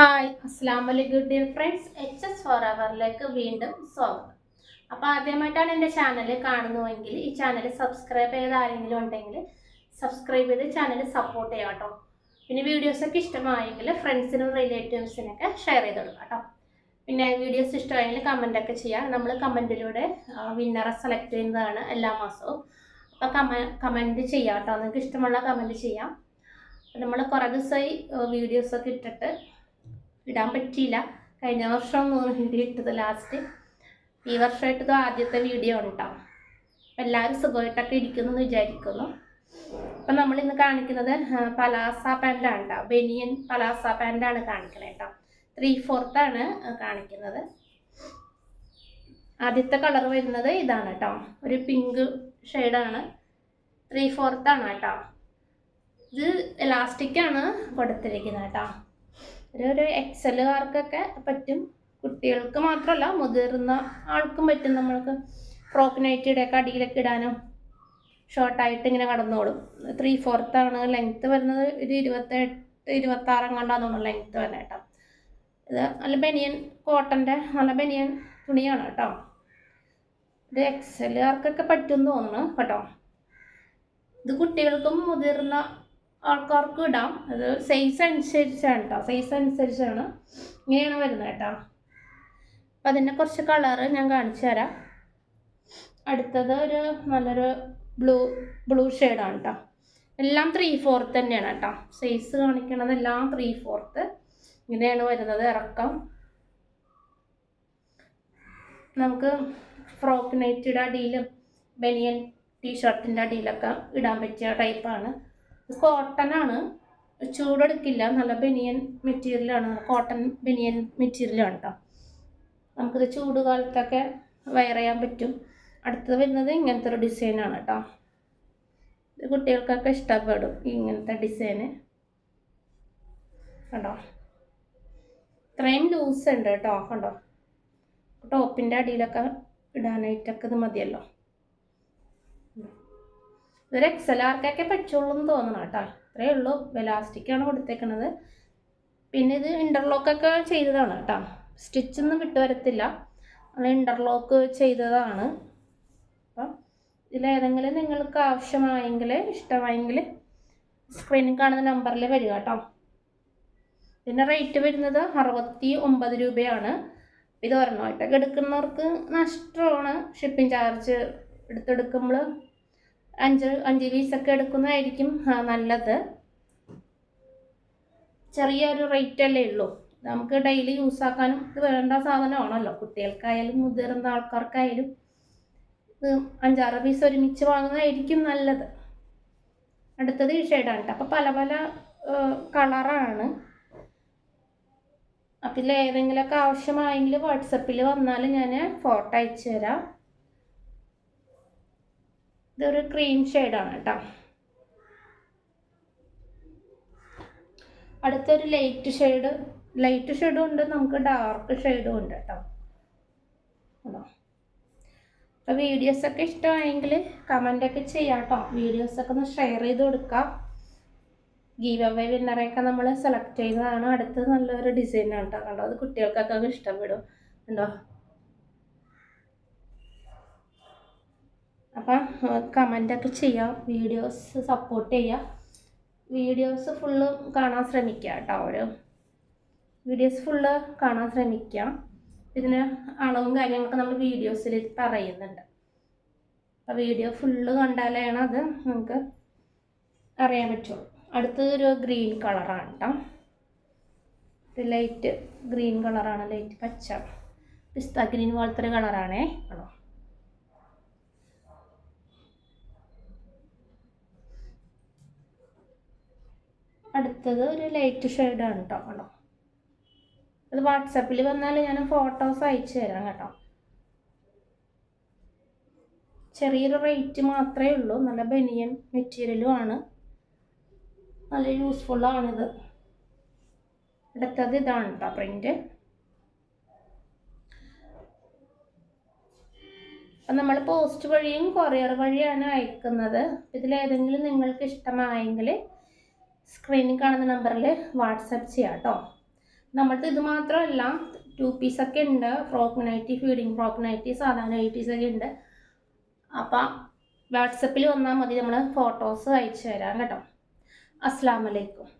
Hi അസ്സാം വലൈക്കും dear friends H S four അവറിലേക്ക് വീണ്ടും സ്വാഗതം. അപ്പോൾ ആദ്യമായിട്ടാണ് എന്റെ ചാനൽ കാണുന്നുവെങ്കിൽ ഈ ചാനൽ സബ്സ്ക്രൈബ് ചെയ്ത ആരെങ്കിലും ഉണ്ടെങ്കിൽ സബ്സ്ക്രൈബ് ചെയ്ത് ചാനൽ സപ്പോർട്ട് ചെയ്യാം കേട്ടോ. പിന്നെ വീഡിയോസൊക്കെ ഇഷ്ടമായെങ്കിൽ ഫ്രണ്ട്സിനും റിലേറ്റീവ്സിനൊക്കെ ഷെയർ ചെയ്ത് കൊടുക്കാം കേട്ടോ. പിന്നെ വീഡിയോസ് ഇഷ്ടമായെങ്കിൽ കമന്റൊക്കെ ചെയ്യാം. നമ്മൾ കമന്റിലൂടെ വിന്നറെ സെലക്ട് ചെയ്യുന്നതാണ് എല്ലാ മാസവും. അപ്പോൾ കമ കമന്റ് ചെയ്യാം കേട്ടോ. നിങ്ങൾക്ക് ഇഷ്ടമുള്ള കമന്റ് ചെയ്യാം. നമ്മൾ കുറേ ദിവസമായി വീഡിയോസൊക്കെ ഇട്ടിട്ട് ഇടാൻ പറ്റിയില്ല. കഴിഞ്ഞ വർഷം വീഡിയോ ഇട്ടത് ലാസ്റ്റ് ഈ വർഷമായിട്ടത് ആദ്യത്തെ വീഡിയോ ഉണ്ടാവും അപ്പം എല്ലാവരും സുഖമായിട്ടൊക്കെ ഇരിക്കുന്നു എന്ന് വിചാരിക്കുന്നു. അപ്പം നമ്മൾ ഇന്ന് കാണിക്കുന്നത് പലാസ പാന്റാണ് കേട്ടോ ബനിയൻ പലാസ പാന്റാണ് കാണിക്കുന്നത് കേട്ടോ ത്രീ ഫോർത്താണ് കാണിക്കുന്നത്. ആദ്യത്തെ കളർ വരുന്നത് ഇതാണ് കേട്ടോ ഒരു പിങ്ക് ഷെയ്ഡാണ് ത്രീ ഫോർത്താണ് കേട്ടോ ഇത് ഇലാസ്റ്റിക്കാണ് കൊടുത്തിരിക്കുന്നത് കേട്ടോ ഒരു എക്സലുകാർക്കൊക്കെ പറ്റും. കുട്ടികൾക്ക് മാത്രമല്ല മുതിർന്ന ആൾക്കും പറ്റും. നമ്മൾക്ക് ഫ്രോക്ക് നൈറ്റിയുടെ ഒക്കെ അടിയിലൊക്കെ ഇടാനും ഷോർട്ടായിട്ട് ഇങ്ങനെ കടന്നോളും. ത്രീ ആണ്. ലെങ്ത്ത് വരുന്നത് ഒരു ഇരുപത്തെട്ട് ഇരുപത്താറും കണ്ടാന്ന് തോന്നുന്നു ലെങ്ത്ത് വരുന്നത് കേട്ടോ. ഇത് നല്ല ബനിയൻ കോട്ടന്റെ നല്ല ബനിയൻ തുണിയാണ് കേട്ടോ. ഇത് എക്സലുകാർക്കൊക്കെ പറ്റും തോന്നുന്നു കേട്ടോ. ഇത് കുട്ടികൾക്കും മുതിർന്ന ആൾക്കാർക്കും ഇടാം. അത് സൈസ് അനുസരിച്ചാണ് കേട്ടോ സൈസ് അനുസരിച്ചാണ് ഇങ്ങനെയാണ് വരുന്നത് കേട്ടോ. അപ്പം അതിന്റെ കുറച്ച് കളറ് ഞാൻ കാണിച്ചു തരാം. അടുത്തത് ഒരു നല്ലൊരു ബ്ലൂ ബ്ലൂ ഷെയ്ഡാണ് കേട്ടോ എല്ലാം ത്രീ ഫോർത്ത് തന്നെയാണ് കേട്ടോ. സൈസ് കാണിക്കണത് എല്ലാം ത്രീ ഫോർത്ത് ഇങ്ങനെയാണ് വരുന്നത് ഇറക്കം. നമുക്ക് ഫ്രോക്ക് നൈറ്റിയുടെ അടിയിലും ബനിയൻ ടീഷർട്ടിന്റെ അടിയിലൊക്കെ ഇടാൻ പറ്റിയ ടൈപ്പാണ് കോട്ടൺ ആണ് ചൂടെടുക്കില്ല നല്ല ബനിയൻ മെറ്റീരിയലാണ്. കോട്ടൺ ബനിയൻ മെറ്റീരിയലാണ് കേട്ടോ നമുക്കിത് ചൂട് കാലത്തൊക്കെ വെയർ ചെയ്യാൻ പറ്റും. അടുത്തത് വരുന്നത് ഇങ്ങനത്തെ ഒരു ഡിസൈനാണ് കേട്ടോ ഇത് കുട്ടികൾക്കൊക്കെ ഇഷ്ടപ്പെടും ഇങ്ങനത്തെ ഡിസൈന് കണ്ടോ? ഇത്രയും ലൂസ് ഉണ്ട് കേട്ടോ കണ്ടോ? ടോപ്പിന്റെ അടിയിലൊക്കെ ഇടാനായിട്ടൊക്കെ ഇത് മതിയല്ലോ. ഇതൊരു എക്സൽ ആർക്കൊക്കെ പറ്റുള്ളൂ എന്ന് തോന്നണം കേട്ടോ. ഇത്രയേ ഉള്ളൂ. വെലാസ്റ്റിക്കാണ് കൊടുത്തേക്കണത്. പിന്നെ ഇത് ഇന്റർലോക്കൊക്കെ ചെയ്തതാണ് കേട്ടോ. സ്റ്റിച്ചൊന്നും വിട്ടു വരത്തില്ല. നമ്മൾ ഇന്റർലോക്ക് ചെയ്തതാണ്. അപ്പം ഇതിലേതെങ്കിലും നിങ്ങൾക്ക് ആവശ്യമായെങ്കിൽ ഇഷ്ടമായെങ്കിൽ സ്ക്രീനിൽ കാണുന്ന നമ്പറിൽ വരിക കേട്ടോ. ഇതിന്റെ റേറ്റ് വരുന്നത് അറുപത്തി ഒമ്പത് രൂപയാണ്. ഇത് ഒരെണ്ണമായിട്ടൊക്കെ എടുക്കുന്നവർക്ക് നഷ്ടമാണ്. ഷിപ്പിംഗ് ചാർജ് എടുത്തെടുക്കുമ്പോൾ അഞ്ച് അഞ്ച് പീസൊക്കെ എടുക്കുന്നതായിരിക്കും നല്ലത്. ചെറിയൊരു റേറ്റ് അല്ലേ ഉള്ളൂ. നമുക്ക് ഡെയിലി യൂസ് ആക്കാനും ഇത് വേണ്ട സാധനമാണല്ലോ. കുട്ടികൾക്കായാലും മുതിർന്ന ആൾക്കാർക്കായാലും ഇത് അഞ്ചാറ് പീസ് ഒരുമിച്ച് വാങ്ങുന്നതായിരിക്കും നല്ലത്. അടുത്തത് ഈ ഷെയ്ഡാണ് കേട്ടോ അപ്പോൾ പല പല കളറാണ് അപ്പം ഇതിൽ ഏതെങ്കിലുമൊക്കെ ആവശ്യമായെങ്കിൽ വാട്സപ്പിൽ വന്നാൽ ഞാൻ ഫോട്ടോ അയച്ചു തരാം ഇതൊരു ക്രീം ഷെയ്ഡാണ് കേട്ടോ. അടുത്തൊരു ലൈറ്റ് ഷെയ്ഡ് ലൈറ്റ് ഷെയ്ഡും ഉണ്ട് നമുക്ക് ഡാർക്ക് ഷെയ്ഡും ഉണ്ട് കേട്ടോ. അപ്പോൾ വീഡിയോസൊക്കെ ഇഷ്ടമായെങ്കിൽ കമന്റൊക്കെ ചെയ്യാം കേട്ടോ. വീഡിയോസൊക്കെ ഒന്ന് ഷെയർ ചെയ്ത് കൊടുക്കാം. ഗീവ് അവേ വിന്നറെയൊക്കെ നമ്മൾ സെലക്ട് ചെയ്യുന്നതാണ് അടുത്തത് നല്ലൊരു ഡിസൈനാണ് കേട്ടോ. കണ്ടോ? അത് കുട്ടികൾക്കൊക്കെ ഇഷ്ടപ്പെടും. കണ്ടോ? അപ്പം കമന്റൊക്കെ ചെയ്യാം. വീഡിയോസ് സപ്പോർട്ട് ചെയ്യാം. വീഡിയോസ് ഫുള്ള് കാണാൻ ശ്രമിക്കുക കേട്ടോ ഒരു വീഡിയോസ് ഫുള്ള് കാണാൻ ശ്രമിക്കാം. ഇതിന് അളവും കാര്യങ്ങളൊക്കെ നമ്മൾ വീഡിയോസിൽ പറയുന്നുണ്ട്. അപ്പോൾ വീഡിയോ ഫുള്ള് കണ്ടാലാണ് അത് നമുക്ക് അറിയാൻ പറ്റുള്ളൂ. അടുത്തത് ഒരു ഗ്രീൻ കളറാണ് കേട്ടോ ഇത് ലൈറ്റ് ഗ്രീൻ കളറാണ് ലൈറ്റ് പച്ച. പിസ്ത ഗ്രീൻ പോലത്തെ ഒരു കളറാണേ ആണോ? അടുത്തത് ഒരു ലൈറ്റ് ഷെയ്ഡാണ് കേട്ടോ കേട്ടോ അത് വാട്സപ്പിൽ വന്നാൽ ഞാൻ ഫോട്ടോസ് അയച്ചു തരാം കേട്ടോ. ചെറിയൊരു റേറ്റ് മാത്രമേ ഉള്ളൂ നല്ല ബനിയൻ മെറ്റീരിയലും ആണ്. നല്ല യൂസ്ഫുള്ളാണിത് അടുത്തത് ഇതാണ് കേട്ടോ പ്രിന്റ് അപ്പം നമ്മൾ പോസ്റ്റ് വഴിയും കൊറിയർ വഴിയാണ് അയക്കുന്നത്. ഇതിലേതെങ്കിലും നിങ്ങൾക്ക് ഇഷ്ടമായെങ്കിൽ സ്ക്രീനിൽ കാണുന്ന നമ്പറിൽ വാട്സപ്പ് ചെയ്യാം കേട്ടോ നമ്മൾക്ക് ഇത് മാത്രമല്ല ടു പീസൊക്കെ ഉണ്ട്. Frock nighty feeding frock nighty സാധാരണ നൈറ്റീസൊക്കെ ഉണ്ട്. അപ്പം വാട്സപ്പിൽ വന്നാൽ മതി. നമ്മൾ ഫോട്ടോസ് അയച്ചു തരാം കേട്ടോ. അസ്സാം വലൈക്കും